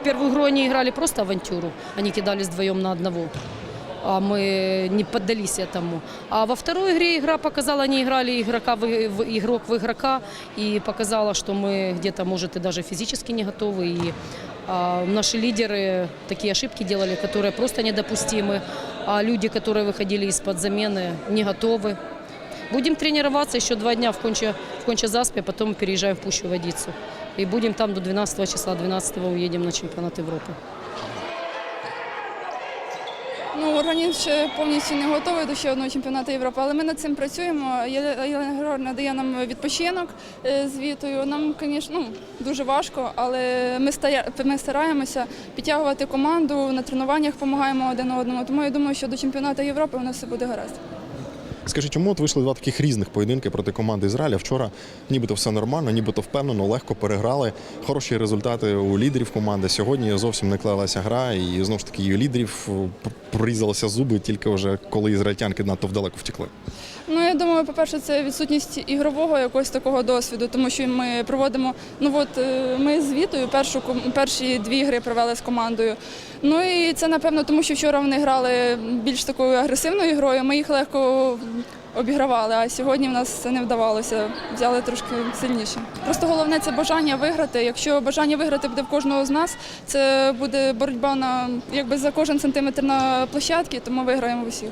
в первую игру они играли просто авантюру. Они кидались вдвоем на одного. А мы не поддались этому. А во второй игре игра показала, они играли игрока в, в- игрок в игрока и показала, что мы где-то, может, и даже физически не готовы. И а, наши лидеры такие ошибки делали, которые просто недопустимы. А люди, которые выходили из-под замены, не готовы. Будем тренироваться еще два дня в Конче, в Конче-Заспе, потом переезжаем в Пущу Водицу. И будем там до 12 числа, 12 уедем на чемпионат Европы. Ну, організм ще повністю не готовий до ще одного чемпіонату Європи, але ми над цим працюємо. Єлена Григорівна надає нам відпочинок е, з Вітою. Нам, звісно, ну, дуже важко, але ми, ми стараємося підтягувати команду, на тренуваннях допомагаємо один одному. Тому я думаю, що до чемпіонату Європи у нас все буде гаразд. Скажіть, чому от вийшли два таких різних поєдинки проти команди Ізраїля? Вчора нібито все нормально, нібито впевнено, легко переграли. Хороші результати у лідерів команди. Сьогодні зовсім не клалася гра, і знову ж таки у лідерів прорізалися зуби тільки вже коли ізраїльтянки надто вдалеко втекли. Ну, я думаю, по-перше, це відсутність ігрового якогось такого досвіду, тому що ми проводимо. Ну от е, ми з Вітою першу перші дві гри провели з командою. Ну і це напевно, тому що вчора вони грали більш такою агресивною грою. Ми їх легко обігравали, а сьогодні в нас це не вдавалося. Взяли трошки сильніше. Просто головне це бажання виграти. Якщо бажання виграти буде в кожного з нас, це буде боротьба на якби за кожен сантиметр на площадці, то ми виграємо в усіх.